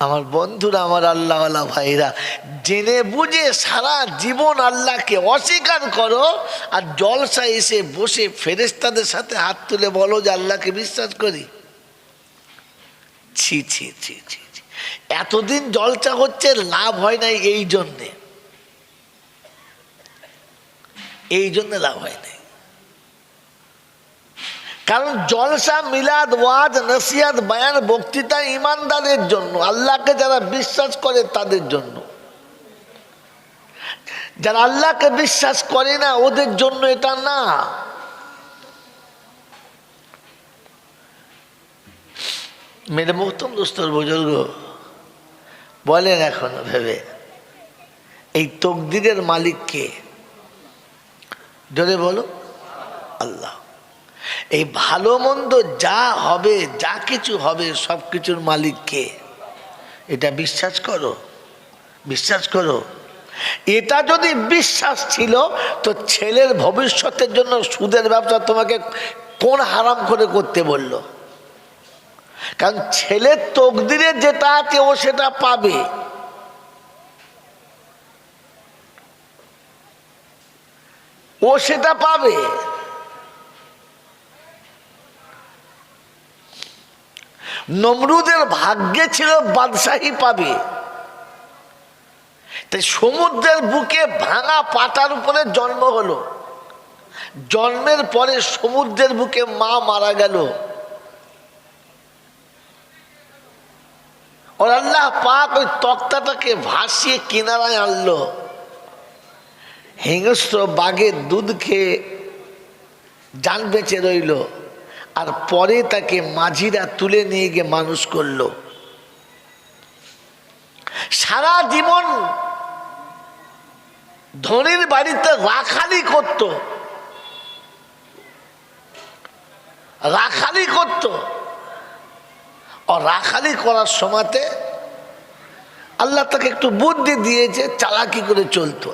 আমার বন্ধুরা, আমার আল্লাহওয়ালা ভাইরা, জেনে বুঝে সারা জীবন আল্লাহকে অস্বীকার করো আর জলসা এসে বসে ফেরেস্তাদের সাথে হাত তুলে বলো যে আল্লাহকে বিশ্বাস করি। ছি ছি ছি ছি। এতদিন জলসা হচ্ছে, লাভ হয় নাই এই জন্যে। এই জন্যে লাভ হয় নাই। কারণ জলসা, মিলাদ, ওয়াজ নসিয়াত বায়ান, বক্তৃতা ইমানদারের জন্য, আল্লাহকে যারা বিশ্বাস করে তাদের জন্য। যারা আল্লাহকে বিশ্বাস করে না, ওদের জন্য এটা না। মেরে মোহতম দোস্তর বুজুর্গ, বলেন এখন ভেবে, এই তকদিরের মালিককে, জোরে বলো, আল্লাহ। এই ভালো মন্দ যা হবে, যা কিছু হবে, সব কিছুর মালিককে এটা বিশ্বাস করো বিশ্বাস করো। এটা যদি বিশ্বাস ছিল, তো ছেলের ভবিষ্যতের জন্য সুদের ব্যবসা তোমাকে কোন হারাম করে করতে বলল? কারণ ছেলের তকদিরে যেটা আছে, ও সেটা পাবে। ও সেটা পাবে। নমরুদের ভাগ্যে ছিল বাদশাহী পাবে। তাই সমুদ্রের বুকে ভাঙা পাতার উপরে জন্ম হলো। জন্মের পরে সমুদ্রের বুকে মা মারা গেল। ওর আল্লাহ পাক ওই তক্তাটাকে ভাসিয়ে কিনারায় আনলো। হিংস্র বাঘের দুধ খেয়ে যান বেঁচে রইল। আর পরে তাকে মাঝিরা তুলে নিয়ে গিয়ে মানুষ করল। সারা জীবন ধনির বাড়িতে রাখালি করত। রাখালি করত। ও রাখালি করার সময়তে আল্লাহ তাকে একটু বুদ্ধি দিয়েছে, চালাকি করে চলতো।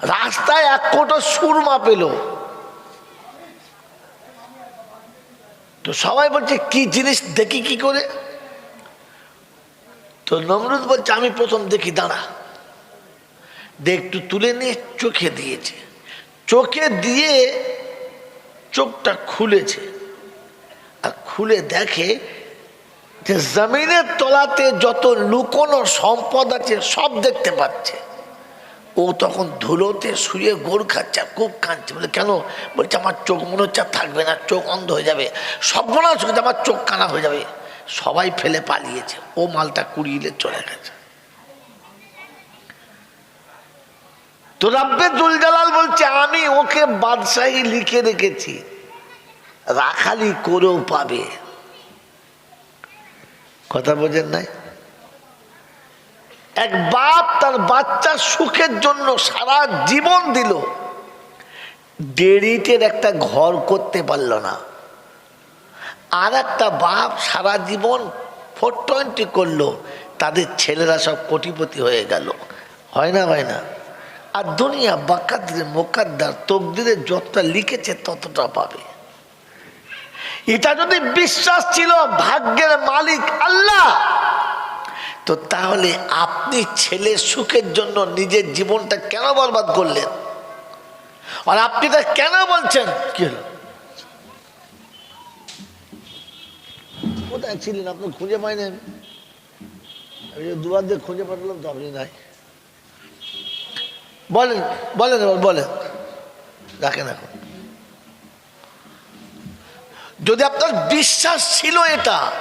রাস্তায় এক কোটো সুরমা পেল। তো সবাই বলছে, কি জিনিস দেখি কি করে? তো নমরুদ বলছে, আমি প্রথম দেখি, দাঁড়া। দিয়ে একটু তুলে নিয়ে চোখে দিয়েছে। চোখে দিয়ে চোখটা খুলেছে। আর খুলে দেখে যে জমিনের তলাতে যত লুকোনো সম্পদ আছে, সব দেখতে পাচ্ছে। ও তখন ধুলোতে শুয়ে গোড় খাচ্ছে, খুব কাঁদছে। বলে, কেন? বলছে, আমার চোখ মনে হচ্ছে থাকবে না, চোখ অন্ধ হয়ে যাবে। সব মনে হচ্ছে আমার চোখ কানা হয়ে যাবে। সবাই ফেলে পালিয়েছে। ও মালটা কুড়িয়ে চলে গেছে। তো রাব্বে দুলজালাল বলছে, আমি ওকে বাদশাহী লিখে রেখেছি। রাখালি করেও পাবে। কথা বোঝেন নাই? এক বাপ তার বাচ্চার সুখের জন্য সারা জীবন দিল। ডেরিটের একটা ঘর করতে পারল না। আর একটা বাপ সারা জীবন ফোর টোয়েন্টি করল, তাদের ছেলেরা সব কোটিপতি হয়ে গেল। হয় না হয় না? আর দুনিয়া বাকাদ্রে মোকাদ্দার তকদিরে যতটা লিখেছে ততটা পাবে। এটা যদি বিশ্বাস ছিল ভাগ্যের মালিক আল্লাহ তো তাহলে আপনি ছেলে সুখের জন্য নিজের জীবনটা কেন বরবাদ করলেন? আর আপনি তা কেন বলছেন? কি হলো? কোথায় ছিলেন? আপনি খুঁজে পাইনি? আমি দুবার দিয়ে খুঁজে পাঠালাম তো আপনি নাই। বলেন বলেন এবার, বলেন। রাখেন এখন। যদি আপনার বিশ্বাস ছিল এটা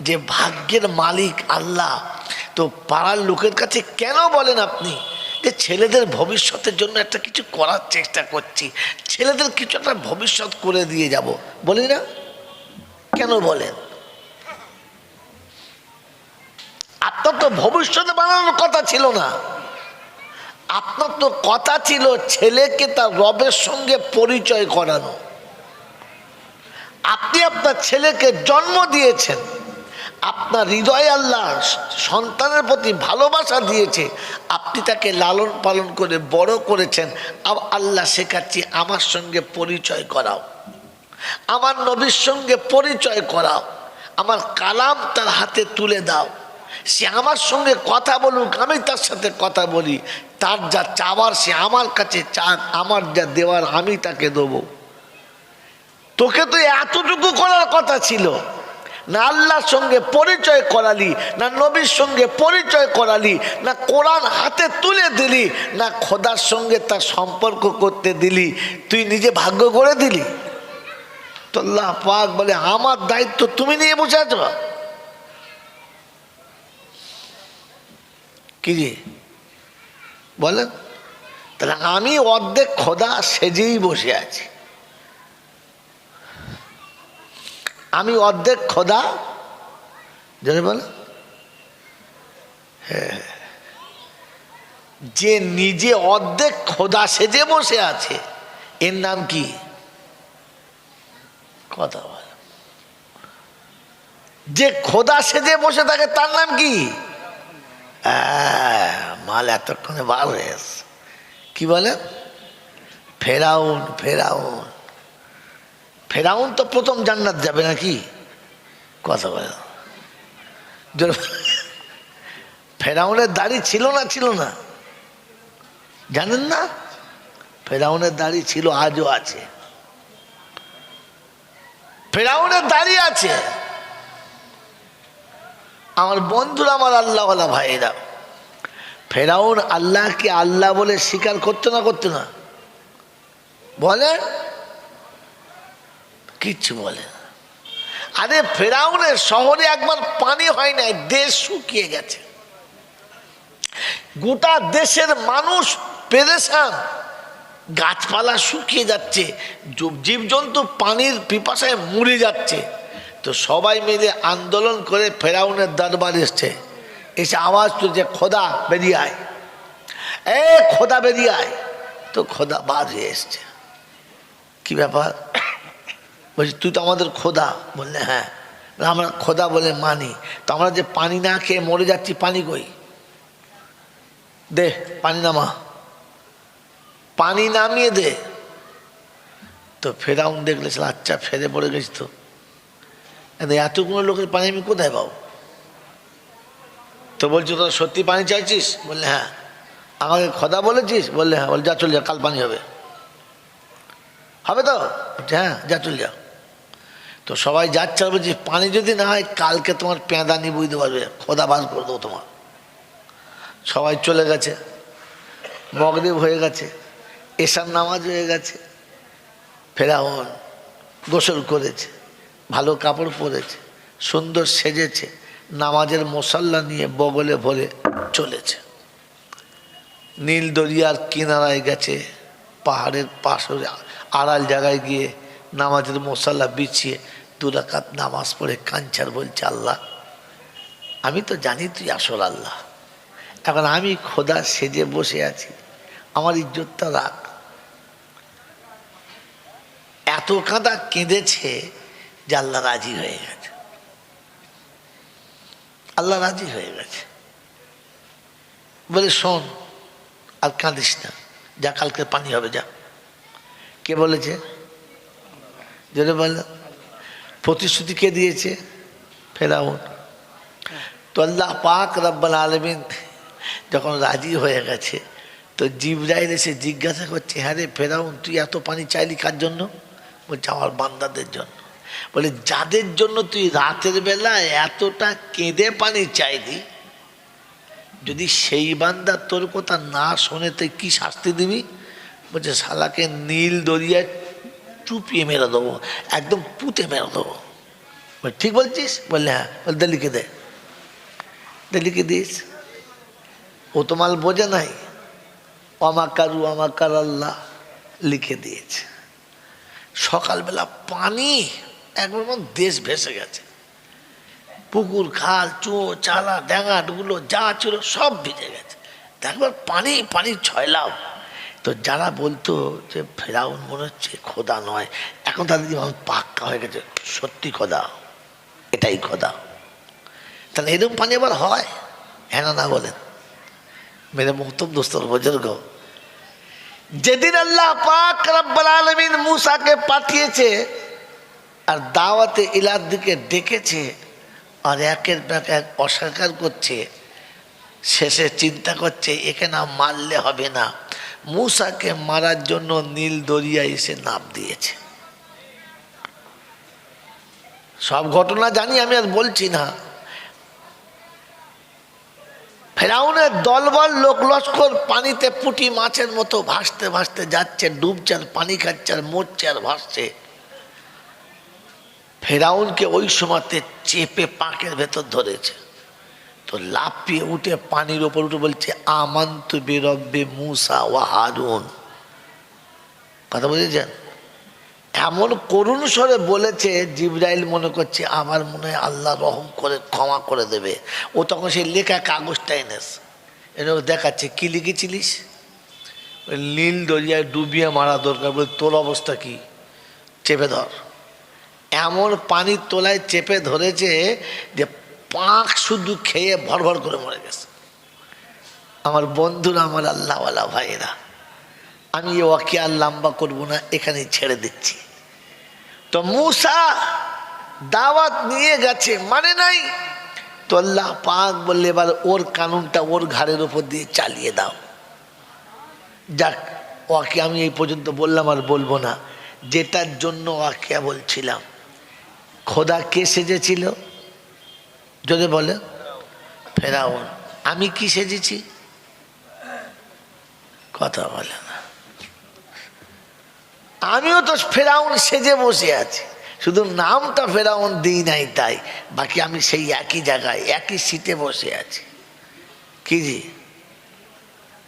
যে ভাগ্যের মালিক আল্লাহ। তো পাড়ার লোকের কাছে কেন বলেন আপনি? যে ছেলেদের ভবিষ্যতের জন্য একটা কিছু করার চেষ্টা করছি। ছেলেদের কিছু একটা ভবিষ্যৎ করে দিয়ে যাব। বলি না? কেন বলেন? আপনার তো ভবিষ্যতে বানানোর কথা ছিল না। আপনার তো কথা ছিল ছেলেকে তার রবের সঙ্গে পরিচয় করানো। আপনি আপনার ছেলেকে জন্ম দিয়েছেন। আপনার হৃদয় আল্লাহ সন্তানের প্রতি ভালোবাসা দিয়েছে, আপনি তাকে লালন পালন করে বড় করেছেন। আল্লাহ শেখাচ্ছি, আমার সঙ্গে পরিচয় করাও। আমার নবীর সঙ্গে পরিচয় করাও। আমার কালাম তার হাতে তুলে দাও। সে আমার সঙ্গে কথা বলুক, আমি তার সাথে কথা বলি। তার যা চাওয়ার, সে আমার কাছে চাক আমার যা দেওয়ার, আমি তাকে দেবো। তোকে তো এতটুকু করার কথা ছিল। না আল্লাহর সঙ্গে পরিচয় করালি, না নবীর সঙ্গে পরিচয় করালি, না কোরআন হাতে তুলে দিলি, না খোদার সঙ্গে তার সম্পর্ক করতে দিলি, তুই নিজে ভাগ্য করে দিলি। তো আল্লাহ পাক বলে, আমার দায়িত্ব তুমি নিয়ে বসে আছো। কি রে? বলেন তাহলে আমি অর্ধেক খোদা সেজেই বসে আছি। আমি অর্ধেক খোদা। জানে বলে। হ্যাঁ যে নিজে অর্ধেক খোদা সেজে বসে আছে, এর নাম কি? কথা বল। যে খোদা সেজে বসে থাকে, তার নাম কি? মাল এতক্ষণে বার হয়ে। কি বলে? ফেরাউন ফেরাউন। ফেরাউন তো প্রথম জান্নাত যাবে নাকি? কথা বলে ফেরাউনের দাড়ি ছিল না ছিল না? জানেন না? ফেরাউনের দাড়ি ছিল, আজও আছে। ফেরাউনের দাড়ি আছে। আমার বন্ধুরা, আমার আল্লাহওয়ালা ভাইরা ফেরাউন আল্লাহকে আল্লাহ বলে স্বীকার করতো না করতো না? বলেন। কিচ্ছু বলে না। আরে ফেরাউনের শহরে একবার পানি হয় নাই, দেশ শুকিয়ে গেছে। গোটা দেশের মানুষ পেরেশান। গাছপালা শুকিয়ে যাচ্ছে জীবজন্তু পানির পিপাসায় মরে যাচ্ছে। তো সবাই মিলে আন্দোলন করে ফেরাউনের দরবার এসছে। এসে আওয়াজ তুলছে, খোদা বেরিয়ে আয়। এ, খোদা বেরিয়ে আয়। তো খোদা বার হয়ে এসছে। কি ব্যাপার? বলছি, তুই তো আমাদের খোদা। বললে হ্যাঁ। আমরা খোদা বলে মানি। তো আমরা যে পানি না খেয়ে মরে যাচ্ছি, পানি কই? দে, পানি নামা। পানি নামিয়ে দে। তো ফেরাউন দেখলে আচ্ছা ফেরে পড়ে গেছি তো। এত এতগুলো লোকের পানি আমি কোথায় পাবো? তো বলছি, তোরা সত্যি পানি চাইছিস? বললে হ্যাঁ। আমাকে খোদা বলেছিস? বললে হ্যাঁ। বল যা চল যা, কাল পানি হবে। হবে তো? হ্যাঁ যা চল যা। তো সবাই যাচ্ছে বলছি, পানি যদি না হয়, কালকে তোমার পেঁদানি বুঝতে পারবে খোদা বার করে দেবো তোমার। সবাই চলে গেছে। মগদেব হয়ে গেছে, এশার নামাজ হয়ে গেছে, ফেরাউন গোসল করেছে, ভালো কাপড় পরেছে, সুন্দর সেজেছে, নামাজের মশাল্লা নিয়ে বগলে ভরে চলেছে। নীল দরিয়ার কিনারায় গেছে, পাহাড়ের পাশে আড়াল জায়গায় গিয়ে নামাজের মশাল্লা বিছিয়ে দুরাকাত নামাজ পড়ে কাঞ্চার বলছে, আল্লাহ, আমি তো জানি তুই আসল আল্লাহ। এখন আমি খোদা সেজে বসে আছি। আমার ইজ্জতটা রাখ। এত কাঁদা কেঁদেছে যে আল্লাহ রাজি হয়ে গেছে। আল্লাহ রাজি হয়ে গেছে। বলে, শোন, আর কাঁদিস না। যা, কালকে পানি হবে, যা। কে বলেছে? যদি বলল প্রতিশ্রুতি কে দিয়েছে ফেরাউন। তো আল্লাহ পাক রব্বাল আলমিন যখন রাজি হয়ে গেছে, তো জিবরাইল এসে জিজ্ঞাসা করছে হ্যাঁ রে ফেরাউন, তুই এত পানি চাইলি কার জন্য? বলছে, আমার বান্দাদের জন্য। বলে, যাদের জন্য তুই রাতের বেলা এতটা কেঁদে পানি চাইলি, যদি সেই বান্দা তোর কথা না শোনে, তুই কি শাস্তি দিবি? বলছে, শালাকে নীল দরিয়ায় চুপিয়ে মেরে দেবো, একদম পুঁতে মেরে দেবো। ঠিক বলছিস? বললে হ্যাঁ। বলে, দে লিখে দে। দে লিখে দিস? ও তো মাল বোঝে নাই। অমাকারু অমাকার আল্লাহ। লিখে দিয়েছে। সকালবেলা পানি একবার দেশ ভেসে গেছে। পুকুর, খাল চো চালা ড্যাঙাটগুলো যা ছিল সব ভিজে গেছে। একবার পানি পানি ছয়লাম তো যারা বলতো যে ফেরাউন মনে হচ্ছে খোদা নয়, এখন তাদের জীবন পাক্কা হয়ে গেছে। সত্যি খোদা, এটাই খোদা। তাহলে এরকম পানি আবার হয়? হ্যাঁ না না বলেন। মেরে মোহতম দোস্তর বুজুর্গ। যেদিন আল্লাহ পাক রব্বাল আলমিন মুসাকে পাঠিয়েছে আর দাওয়াতে ইলার দিকে ডেকেছে আর একের ব্যাক এক অস্বীকার করছে, শেষে চিন্তা করছে, একে না মারলে হবে না। মূসাকে মারার জন্য নীল দরিয়া এসে নাম দিয়েছে। সব ঘটনা জানি, আমি আর বলছি না। ফেরাউনের দলবল লোক লস্কর পানিতে পুটি মাছের মতো ভাসতে ভাসতে যাচ্ছে, ডুবছে আর পানি খাচ্ছে আর মরছে আর ভাসছে। ফেরাউনকে ওই সময়তে চেপে পাকের ভেতর ধরেছে। তো লাফিয়ে উঠে পানির ওপর উঠে বলছে, আমান্ত বেরব্বে মুসা ও হারুন। কথা বুঝেছেন? এমন করুণ স্বরে বলেছে, জিব্রাইল মনে করছে, আমার মনে হয় আল্লাহ রহম করে, ক্ষমা করে দেবে। ও তখন সেই লেখা কাগজটা এনেছে। এনে দেখাচ্ছে, কি লিখেছিলিস? নীল দরিয়ায় ডুবিয়ে মারা দরকার। বলে, তোর অবস্থা কি? চেপে ধর। এমন পানির তোলায় চেপে ধরেছে যে পাঁক শুধু খেয়ে ভর ভর করে মরে গেছে। আমার বন্ধুরা, আমার আল্লাহওয়ালা ভাইয়েরা, আমি এ আর লম্বা করব না, এখানেই ছেড়ে দিচ্ছি। তো মূসা দাওয়াত নিয়ে গেছে মানে নাই? তো আল্লাহ পাক বললে, এবার ওর কানুনটা ওর ঘাড়ের ওপর দিয়ে চালিয়ে দাও। যাক ওকে আমি এই পর্যন্ত বললাম, আর বলব না। যেটার জন্য ওকে বলছিলাম, খোদা কে সেজেছিল? যদি বলে, ফেরাউন, আমি কি সেজেছি? কথা বলে না। আমিও তো ফেরাউন সেজে বসে আছি। শুধু নামটা ফেরাউন দিই নাই তাই, বাকি আমি সেই একই জায়গায়, একই সিটে বসে আছি। কি জি?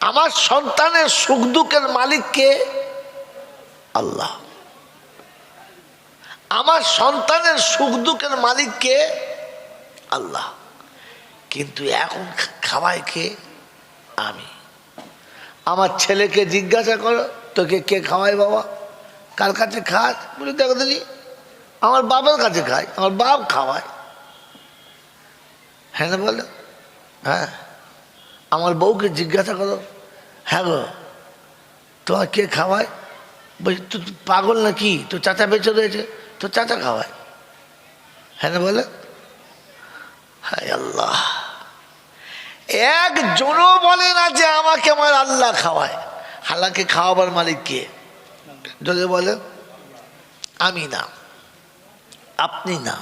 আমার সন্তানের সুখ দুঃখের মালিক কে? আল্লাহ। আমার সন্তানের সুখ দুঃখের মালিক কে? আল্লাহ। কিন্তু এখন খাওয়ায় কে? আমি। আমার ছেলেকে জিজ্ঞাসা করো, তোকে কে খাওয়ায় বাবা? কার কাছে খাস? বলে, দেখো দিদি আমার বাবার কাছে খায় আমার বাপ খাওয়ায়। হ্যাঁ বলো? হ্যাঁ। আমার বউকে জিজ্ঞাসা করো হ্যাঁ গো, তোমার কে খাওয়ায়? বলছি তুই পাগল নাকি? তোর চাচা বেঁচে রয়েছে, তোর চাচা খাওয়ায়। হ্যাঁ বলে? হায় আল্লাহ। একজনও বলে না যে আমাকে আমার আল্লাহ খাওয়ায়। হালাকে খাওয়াবার মালিক কে? যদি বলে, আমি না। আপনি না।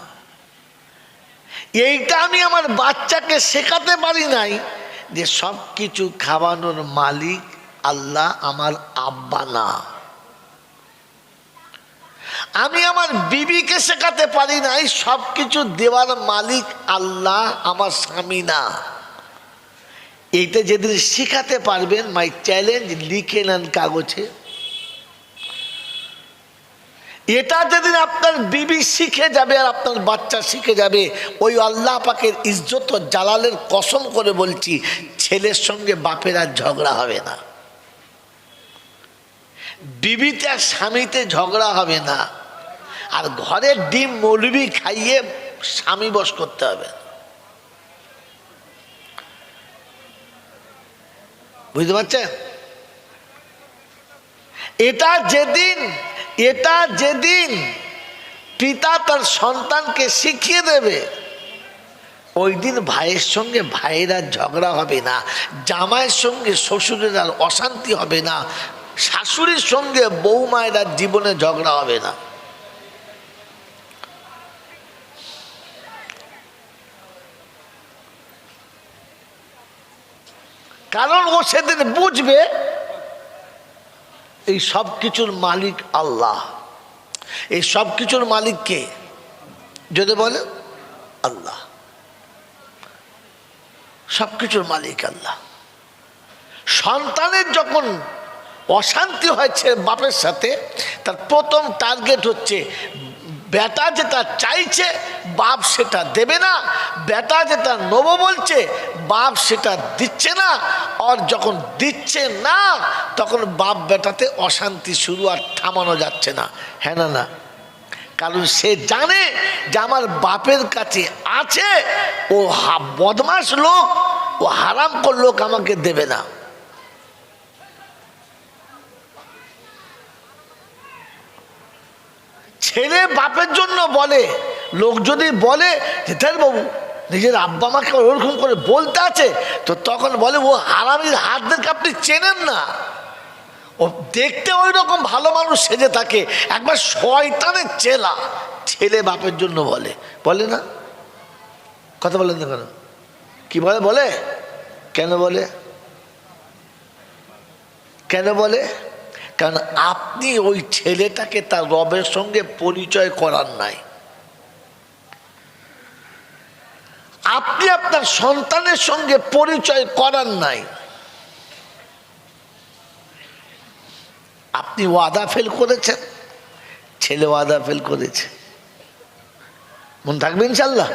এইটা আমি আমার বাচ্চাকে শেখাতে পারি নাই যে সব কিছু খাওয়ানোর মালিক আল্লাহ, আমার আব্বা না। আমি আমার বিবিকে শেখাতে পারি নাই সব কিছু দেওয়ার মালিক আল্লাহ, আমার স্বামী না। এইটা যেদিন শেখাতে পারবেন মাই চ্যালেঞ্জ লিখে নেন কাগজে। এটা যেদিন আপনার বিবি শিখে যাবে আর আপনার বাচ্চা শিখে যাবে, ওই আল্লাহ পাকের ইজ্জত ও জালালের কসম করে বলছি, ছেলের সঙ্গে বাপের আর ঝগড়া হবে না। বিবিতে আর স্বামীতে ঝগড়া হবে না। আর ঘরের ডিম মৌলবি খাইয়ে স্বামী বস করতে হবে। বুঝতে পারছেন? এটা যেদিন এটা যেদিন পিতা তার সন্তানকে শিখিয়ে দেবে, ওই দিন ভাইয়ের সঙ্গে ভাইয়ের আর ঝগড়া হবে না, জামাইয়ের সঙ্গে শ্বশুরের আর অশান্তি হবে না, শাশুড়ির সঙ্গে বৌমায়ের আর জীবনে ঝগড়া হবে না। কারণ ও সেদিন বুঝবে এই সব কিছুর মালিক আল্লাহ। এই সব কিছুর মালিক কে? যদি বলে, আল্লাহ। সব কিছুর মালিক আল্লাহ। সন্তানের যখন অশান্তি হয়েছে বাপের সাথে, তার প্রথম টার্গেট হচ্ছে বেটা যেটা চাইছে, বাপ সেটা দেবে না। বেটা যেটা নেব বলছে, বাপ সেটা দিচ্ছে না। আর যখন দিচ্ছে না, তখন বাপ বেটাতে অশান্তি শুরু আর থামানো যাচ্ছে না। হ্যাঁ না না? কারণ সে জানে যে আমার বাপের কাছে আছে, ও বদমাস লোক, ও হারাম লোক আমাকে দেবে না। ছেলে বাপের জন্য বলে, লোক যদি বলে দেখ বাবু, নিজের আব্বা মাকে ওরকম করে বলতে আছে, তো তখন বলে, ও হারামির হাতদেরকে আপনি চেনেন না। ও দেখতে ওই রকম ভালো মানুষ সেজে থাকে, একবার শয়তানের চেলা, ছেলে বাপের জন্য বলে। বলে না? কথা বলেন না কেন? কি বলে? বলে? কেন বলে? কেন বলে? কারণ আপনি ওই ছেলেটাকে তার রবের সঙ্গে পরিচয় করার নাই। আপনি আপনার সন্তানের সঙ্গে পরিচয় করার নাই। আপনি ওয়াদা ফেল করেছেন, ছেলে ওয়াদা ফেল করেছে। মন থাকবেন চাল্লা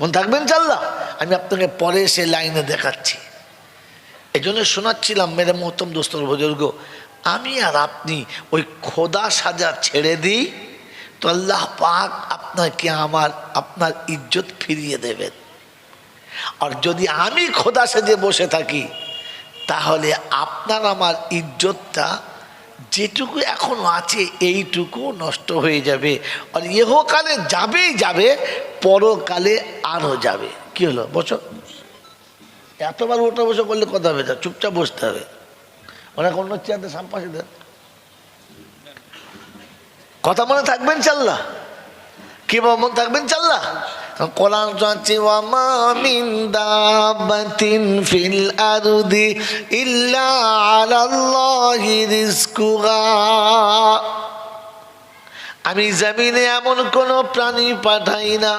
মন থাকবেন চাল্লা আমি আপনাকে পরে সে লাইনে দেখাচ্ছি। এই জন্য শোনাচ্ছিলাম, মেরে মহতম দোস্তর বুজুর্গ আমি আর আপনি ওই খোদা সাজা ছেড়ে দিই, তো আল্লাহ পাক আপনাকে আমার, আপনার ইজ্জত ফিরিয়ে দেবেন। আর যদি আমি খোদা সেজে বসে থাকি, তাহলে আপনার আমার ইজ্জতটা যেটুকু এখনও আছে, এইটুকু নষ্ট হয়ে যাবে। আর ইহকালে যাবেই যাবে, পরকালে আরও যাবে। কি হলো? বসো। এতবার ওটা বসে করলে কথা হবে না, চুপচাপ বসতে হবে। অনেক অন্য চেয়ারতে সামপাশে দেন কথা মনে থাকবেন চাল্লা কি বাবা মন থাকবেন চাল্লা মিন আমি জমিনে এমন কোনো প্রাণী পাঠাই না।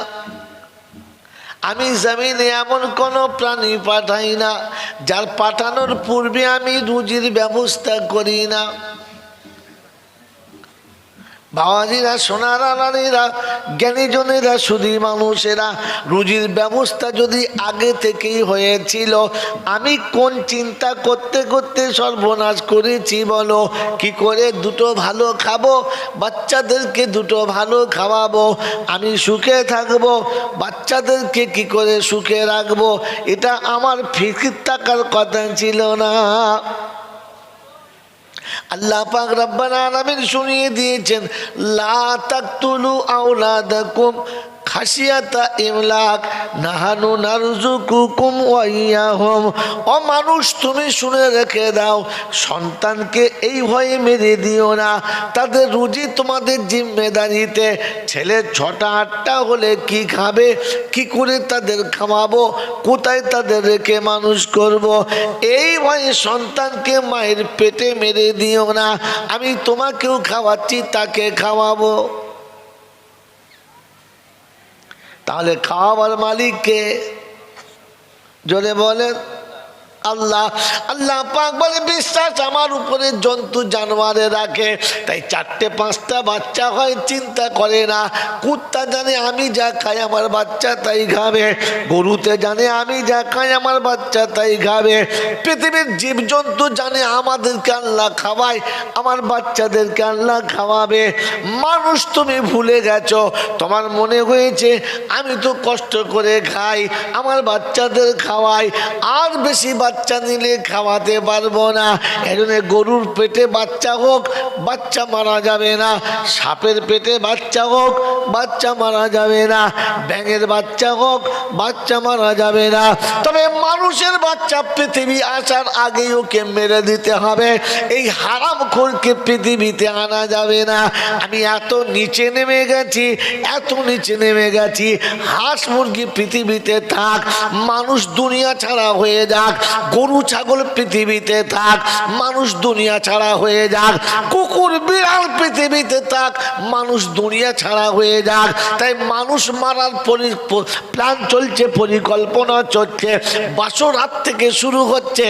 আমি জমিনে এমন কোনো প্রাণী পাঠাই না, যার পাঠানোর পূর্বে আমি রুজির ব্যবস্থা করি না। বাবাজিরা, সোনারা, নারীরা, জ্ঞানীজনেরা শুধু মানুষেরা, রুজির ব্যবস্থা যদি আগে থেকেই হয়েছিল, আমি কোন চিন্তা করতে করতে সর্বনাশ করেছি বলো? কি করে দুটো ভালো খাব? বাচ্চাদেরকে দুটো ভালো খাওয়াবো? আমি সুখে থাকব? বাচ্চাদেরকে কি করে সুখে রাখব? এটা আমার ফিকির থাকার কথা ছিল না। আল্লাহ পাক রব্বানা আলামিন শুনিয়ে দিয়েছেন লা তাকতুলু আওলাদাকুম খাসিয়াতা ইমলাক, নাহানু নারজুকুকুম ওয়াইয়াহুম। ও মানুষ, তুমি শুনে রেখে দাও, সন্তানকে এই ভয়ে মেরে দিও না। তাদের রুজি তোমাদের জিম্মেদারিতে। ছেলে ছটা আটটা হলে কি খাবে? কি করে তাদের খাওয়াবো? কোথায় তাদের রেখে মানুষ করব। এই ভয়ে সন্তানকে মায়ের পেটে মেরে দিও না। আমি তোমাকেও খাওয়াচ্ছি, তাকে খাওয়াবো। তাহলে খাওয়াবার মালিককে জোরে বলেন আল্লাহ আল্লাহ পাক বলে, বিশ্বাস আমার উপরে জন্তু জানোয়ারে রাখে। তাই চারটে পাঁচটা বাচ্চা হয়, চিন্তা করে না। কুত্তা জানে আমি যা খাই, আমার বাচ্চা তাই খাবে। গরুতে জানে আমি যা খাই, আমার বাচ্চা তাই খাবে। পৃথিবীর জীবজন্তু জানে আমাদেরকে আল্লাহ খাওয়ায়, আমার বাচ্চাদেরকে আল্লাহ খাওয়াবে। মানুষ তুমি ভুলে গেছো, তোমার মনে হয়েছে, আমি তো কষ্ট করে খাই, আমার বাচ্চাদের খাওয়াই। আর বেশি বাচ্চা নিলে খাওয়াতে পারব না। এজন্য গরুর পেটে বাচ্চা হোক, বাচ্চা মারা যাবে না। সাপের পেটে বাচ্চা হোক, বাচ্চা মারা যাবে না। ব্যাঙের বাচ্চা হোক, বাচ্চা মারা যাবে না। তবে মানুষের বাচ্চা পৃথিবী আসার আগেই ওকে মেরে দিতে হবে। এই হারাম খোরকে পৃথিবীতে আনা যাবে না। আমি এত নিচে নেমে গেছি, এত নিচে নেমে গেছি। হাঁস মুরগি পৃথিবীতে থাক, মানুষ দুনিয়া ছাড়া হয়ে যাক। গরু, ছাগল পৃথিবীতে থাক, মানুষ দুনিয়া ছাড়া হয়ে যাক, কুকুর, বিড়াল পৃথিবীতে থাক, মানুষ দুনিয়া ছাড়া হয়ে যাক। তাই মানুষ মারার পরি প্ল্যান চলছে, পরিকল্পনা চলছে বাসর রাত থেকে শুরু হচ্ছে,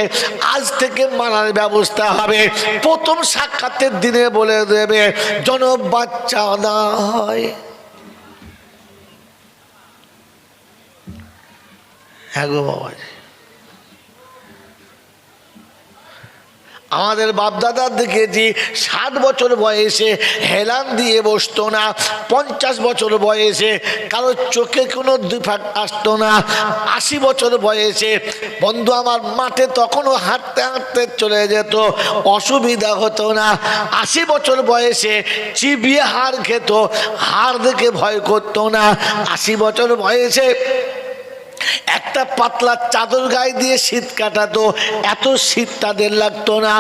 আজ থেকে মারার ব্যবস্থা হবে। প্রথম সাক্ষাতের দিনে বলে দেবে জন বাচ্চা না হয়। হ্যাঁ গো বাবাজি। আমাদের বাপদাদার দেখেছি ষাট বছর বয়সে হেলান দিয়ে বসতো না, পঞ্চাশ বছর বয়সে কারও চোখে কোনো দুফাক আসতো না, আশি বছর বয়সে বন্ধু আমার মাঠে তখনও হাঁটতে হাঁটতে চলে যেত, অসুবিধা হতো না। আশি বছর বয়সে চিবিয়ে হাড় খেত হাড় দেখে ভয় করতো না। আশি বছর বয়সে একটা পাতলা চাদর গায়ে দিয়ে শীত কাটাতো, এত শীত তাদের লাগতো না।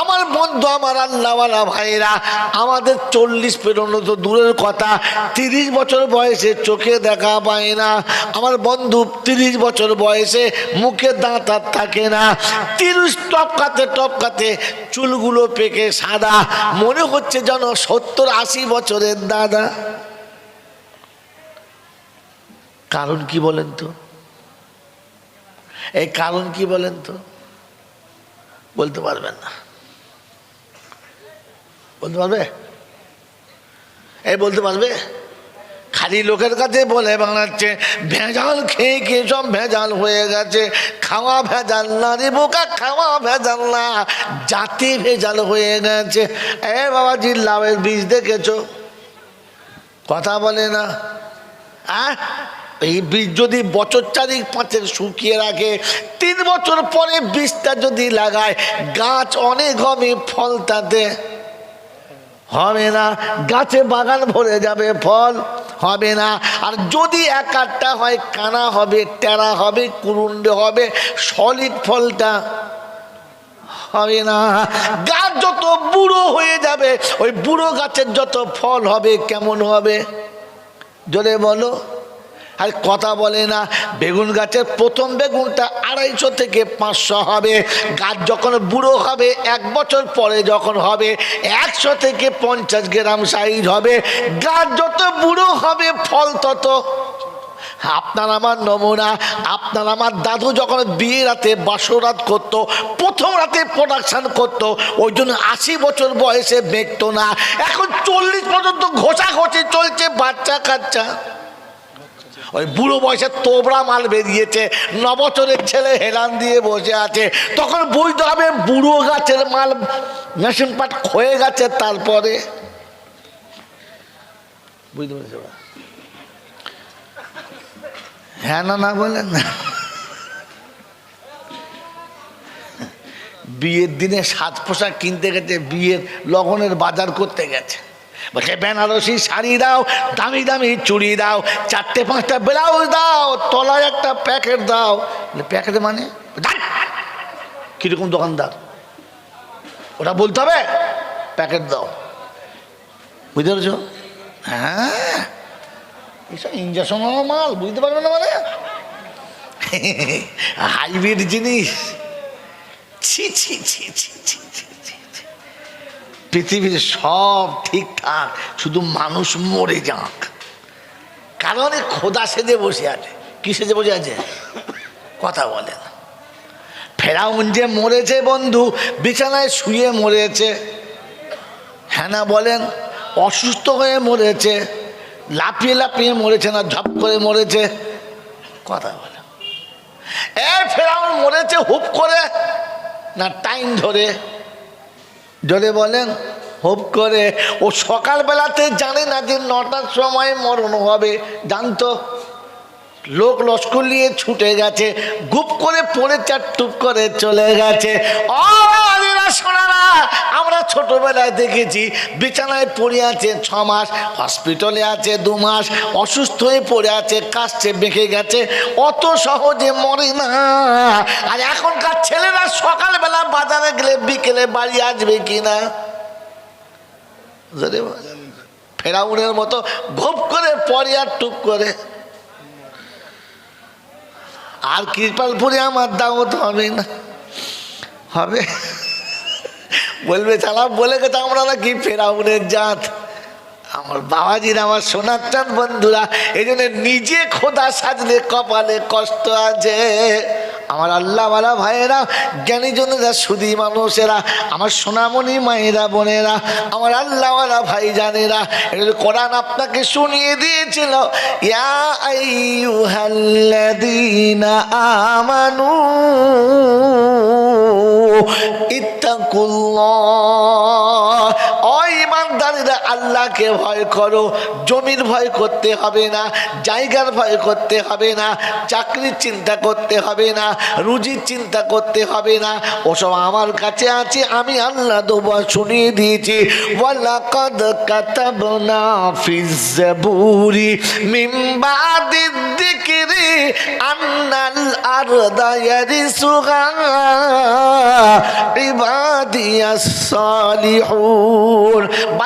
আমার বন্ধু, আমার আল্লাহওয়ালা ভাইরা আমাদের চল্লিশ পেরোনো তো দূরের কথা, তিরিশ বছর বয়সে চোখে দেখা পায় না। আমার বন্ধু, তিরিশ বছর বয়সে মুখে দাঁত আর থাকে না। তিরিশ টপকাতে টপকাতে চুলগুলো পেকে সাদা। মনে হচ্ছে যেন সত্তর আশি বছরের দাদা। কারণ কি বলেন তো? এই কারণ কি বলেন তো? বলতে পারবেন না। বলতে পারবে? এই বলতে পারবে? খালি লোকের কাছে বলে বাংলাচ্ছে ভেজাল খেয়ে খেয়ে সব ভেজাল হয়ে গেছে। খাওয়া ভেজাল না রে বোকা, খাওয়া ভেজাল না। জাতি ভেজাল হয়ে গেছে। এ বাবাজি লাভের বীজ দেখেছ? কথা বলে না। আহ? এই বীজ যদি বছর চারিক পাঁচের শুকিয়ে রাখে, তিন বছর পরে বীজটা যদি লাগায়, গাছ অনেক হবে ফল তাতে। হবে না, গাছে বাগান ভরে যাবে ফল, হবে না। আর যদি এক আটটা হয়, কানা হবে, টেরা হবে, কুরুন্ডে হবে, সলিড ফলটা হবে না। গাছ যত বুড়ো হয়ে যাবে, ওই বুড়ো গাছের যত ফল হবে, কেমন হবে? জোরে বলো। আর কথা বলে না। বেগুন গাছের প্রথম বেগুনটা আড়াইশো থেকে পাঁচশো হবে। গাছ যখন বুড়ো হবে, এক বছর পরে যখন হবে, একশো থেকে পঞ্চাশ গ্রাম সাইজ হবে। গাছ যত বুড়ো হবে, ফল তত। আপনার আমার নমুনা, আপনার আমার দাদু যখন বিয়ে রাতে বাসরাত করত, প্রথম রাতে প্রোডাকশান করত, ওই জন্য আশি বছর বয়সে বেঁকতো না। এখন চল্লিশ পর্যন্ত ঘষাঘষি চলছে বাচ্চা কাচ্চা ওই বুড়ো বয়সে তোবড়া মাল বেরিয়েছে ন বছরের ছেলে হেলান দিয়ে বসে আছে। তখন বুঝতে হবে বুড়ো গাছের মাল মেশিন পাট ক্ষয়ে গেছে তারপরে। বুঝতে পেরেছি হ্যাঁ না না বলেন না। বিয়ের দিনে সাজ পোশাক কিনতে গেছে, বিয়ের লগনের বাজার করতে গেছে। বলছে, বেনারসি শাড়ি দাও, দামি দামি চুড়ি দাও, চারটে পাঁচটা ব্লাউজ দাও, তলায় একটা প্যাকেট দাও। প্যাকেট মানে? কীরকম দোকানদার? ওটা বলতে হবে? প্যাকেট দাও। বুঝতে পেরেছ? হ্যাঁ। এইসব ইঞ্জেকশন মাল, বুঝতে পারবে না মানে? হাইব্রিড জিনিস। ছি ছি ছি ছি ছি ছি। পৃথিবীর সব ঠিকঠাক, শুধু মানুষ মরে যাক। কারণ খোদা সেজে বসে আছে। কি সেজে বসে আছে? কথা বলেন ফেরাউন যে মরেছে বন্ধু, বিছানায় শুয়ে মরেছে। হ্যাঁ না বলেন, অসুস্থ হয়ে মরেছে, লাফিয়ে লাফিয়ে মরেছে না, ঝপ করে মরেছে। কথা বলে এ ফেরাউন মরেছে হুপ করে না, টাইম ধরে জোরে বলেন, হোপ করে, ও সকালবেলাতে জানে না যে নটার সময় মরণ হবে। জানতো? লোক লস্কর নিয়ে ছুটে গেছে, গুপ করে পড়ে চার টুপ করে চলে গেছে। শোনারা আমরা ছোটবেলায় দেখেছি, বিছানায় পড়ে আছে ছ মাস হসপিটালে আছে দু মাস, অসুস্থ হয়ে পড়ে আছে, কাশছে, বেঁকে গেছে, অত সহজে মরে না। আর এখনকার ছেলেরা সকালবেলা বাজারে গেলে, বিকেলে বাড়ি আসবে বুঝলে বাবা? ফেরাউনের মতো ঘুপ করে পরে আর টুক করে। আর কৃপালপুরে আমার দাওয়াত হবে না। হবে? বলবে চালা বলে গেছে আমরা নাকি ফেরাউনের জাত আমার বাবাজির, আমার সোনার চাঁদ বন্ধুরা, এই নিজে খোদা সাজলে কপালে কষ্ট আছে। আমার আল্লাহওয়ালা ভাইয়েরা, জ্ঞানী জনেরা সুদী মানুষেরা, আমার সোনামণি মায়েরা, বোনেরা, আমার আল্লাহওয়ালা ভাই জানেরা এটা কোরআন আপনাকে শুনিয়ে দিয়েছিল, ইয়া আমানু ইত্তা ইত্তাকুল্লাহ। ইমানদারেরা আল্লাহকে ভয় করো, জমির ভয় করতে হবে না, জায়গার ভয় করতে হবে না, চাকরির চিন্তা করতে হবে না, রুজির চিন্তা করতে হবে না। ওসব আমার কাছে আছে, আমি আল্লাহ দোবা শুনিয়ে দিয়েছি। ওয়ালাকাদ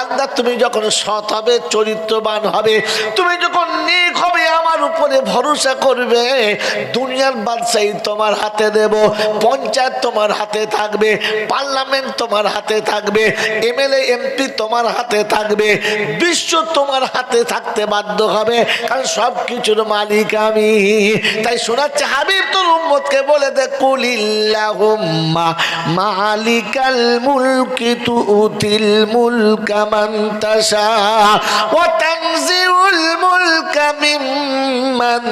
বান্দা, তুমি যখন সৎ হবে, চরিত্রবান হবে, তুমি যখন নেক হবে, আমার উপরে ভরসা করবে। দুনিয়ার বাদশাহী তোমার হাতে দেব, পঞ্চায়েত তোমার হাতে থাকবে, পার্লামেন্ট তোমার হাতে থাকবে, এমএলএ, এমপি তোমার হাতে থাকবে, বিশ্ব তোমার হাতে থাকতে বাধ্য হবে, কারণ সব কিছুর মালিক আমি। তাই শোনাচ্ছে হাবিব তোর উম্মতকে বলে দে, কুলিল্লাহুম্মা মালিকাল মুলকি তুতিল মুলকা তানজিউল মুলকা মিম্মান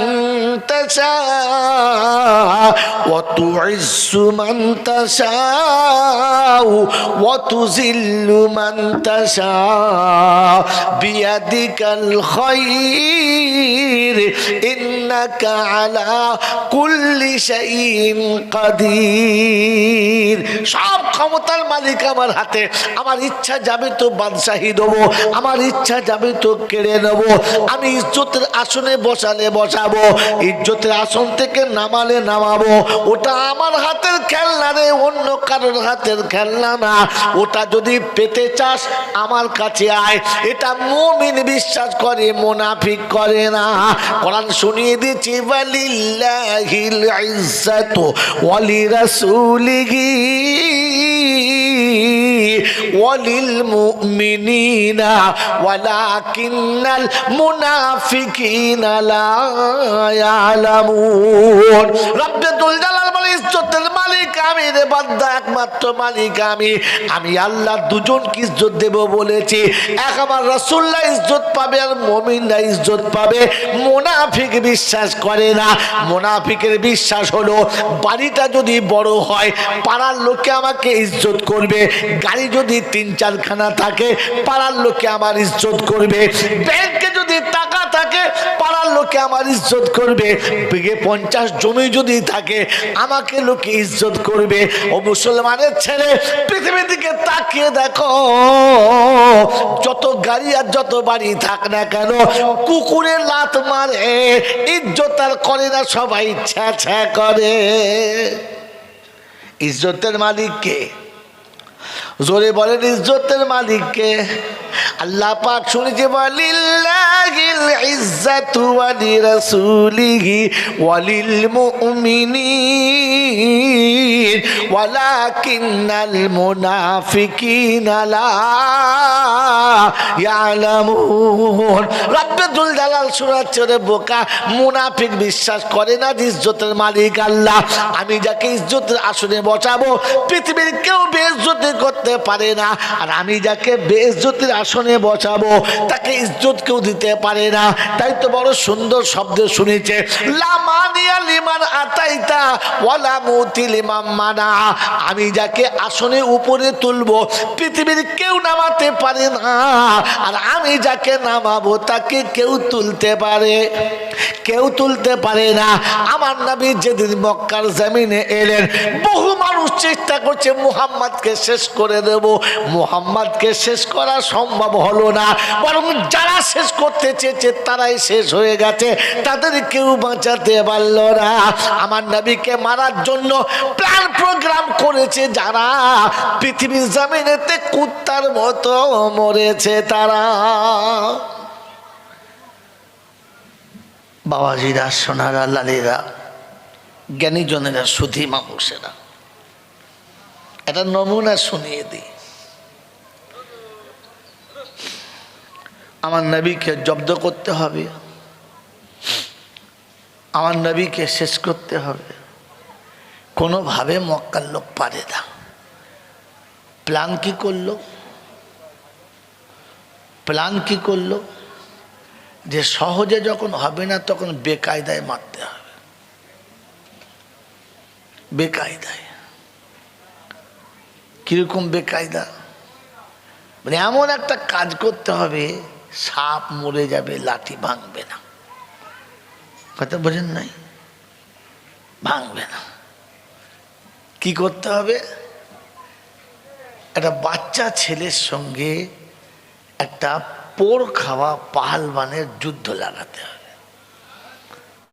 তাশা ওয়া তুইজ্জু মান তাশা ওয়া তুযিল্লু মান তাশা বিয়াদিকাল খায়র ইন্নাকা আলা কুল্লি শাইইন কাদির। সব ক্ষমতার মালিক আমার হাতে, আমার ইচ্ছা যাবে তো বাদশাহী দেবো। আমার ইচ্ছা যাবে তো কেড়ে নেব। আমি ইজ্জতের আসনে বসালে বসাবো। ইজ্জতের আসন থেকে নামালে নামাবো। ওটা আমার হাতের খেলনা রে, অন্য কারোর হাতের খেলনা না। ওটা যদি পেতে চাস, আমার কাছে আয়। এটা মুমিন বিশ্বাস করে, মোনাফিক করে না। কোরআন শুনিয়ে দিচ্ছি ওয়ালিল্লাহিল ইজ্জাতু ওয়ালি রাসূলিহি وللمؤمنين ولكن المنافقين لا يعلمون رب দুল জালাল বলে ইজ্জতের মালিক আমি রে বান্দা একমাত্র মালিক আমি আমি আল্লাহ দুজনকে ইজ্জত দেব বলেছি এক আমার রাসূলুল্লাহ ইজ্জত পাবে আর মুমিনরা ইজ্জত পাবে মুনাফিক বিশ্বাস করে না মুনাফিকের বিশ্বাস হলো বাড়িটা যদি বড় হয় পাড়ার লোকে আমাকে ইজ্জত করবে গাড়ি যদি তিন চারখানা থাকে পাড়ার লোকে আমার ইজ্জত করবে। ব্যাংকে যদি টাকা থাকে, পাড়ার লোকে আমার ইজ্জত করবে। বিঘে পঞ্চাশ জমি যদি থাকে, আমাকে লোকে ইজ্জত করবে। ও মুসলমানের ছেলে, পৃথিবীর দিকে তাকিয়ে দেখো, যত গাড়ি আর যত বাড়ি থাক না কেন, কুকুরে লাত মারে, ইজ্জত আর করে না, সবাই ছ্যা ছ্যা করে। ইজ্জতের মালিককে জোরে বলেন ইজ্জতের মালিককে। আল্লাহ পাক শুনেছে, ওয়ালিল্লাহিল ইজ্জাতু ওয়ালি রাসূলিহি ওয়ালিল মুমিনিন, ওয়ালাকিন্নাল মুনাফিকিনা লা ইয়ালামুন। রব্বুল জালাল শোনাচ্ছে রে বোকা, মুনাফিক বিশ্বাস করে না ইজ্জতের মালিক আল্লাহ। আমি যাকে ইজ্জতের আসনে বসাবো, পৃথিবীর কেউ বেইজ্জতি করতে পারে না। আর আমি যাকে বেইজ্জতির আসনে বসাবো, তাকে ইজ্জত কেউ দিতে পারে না। তাই তো বড় সুন্দর শব্দ শুনেছে আমি যাকে আসনে উপরে তুলবো, পৃথিবীর কেউ নামাতে পারে না। আর আমি যাকে নামাবো, তাকে কেউ তুলতে পারে, কেউ তুলতে পারে না। আমার নবী যেদিন মক্কার জামিনে এলেন, বহু মানুষ চেষ্টা করছে মুহাম্madকে শেষ করে দেব। মুহাম্madকে শেষ করা সম্ভব হলো না। বরং যারা শেষ করতে চেয়েছে, তারাই শেষ হয়ে গেছে। তাদের কেউ বাঁচাতে পারল না। আমার নবীকে মারার জন্য প্ল্যান প্রোগ্রাম করেছে যারা। পৃথিবীর জমিনেতে কুত্তার মতো মরেছে তারা। বাবাজিরা, সোনারা, লালেরা, জ্ঞানীজনেরা, সুধী মানুষেরা একটা নমুনা শুনিয়ে দিই। আমার নবীকে জব্দ করতে হবে। আমার নবীকে শেষ করতে হবে। কোনোভাবে মক্কার লোক পারে না। প্ল্যান কি করল? প্ল্যান কি করল? যে সহজে যখন হবে না তখন বেকায়দায় মারতে হবে। কীরকম বেকায়দা? মানে এমন একটা কাজ করতে হবে, সাপ মরে যাবে, লাঠি ভাঙবে না। কথা বোঝেন নাই? ভাঙবে না। কি করতে হবে? একটা বাচ্চা ছেলের সঙ্গে একটা পোর খাওয়া পাহালবানের যুদ্ধ লাগাতে হবে।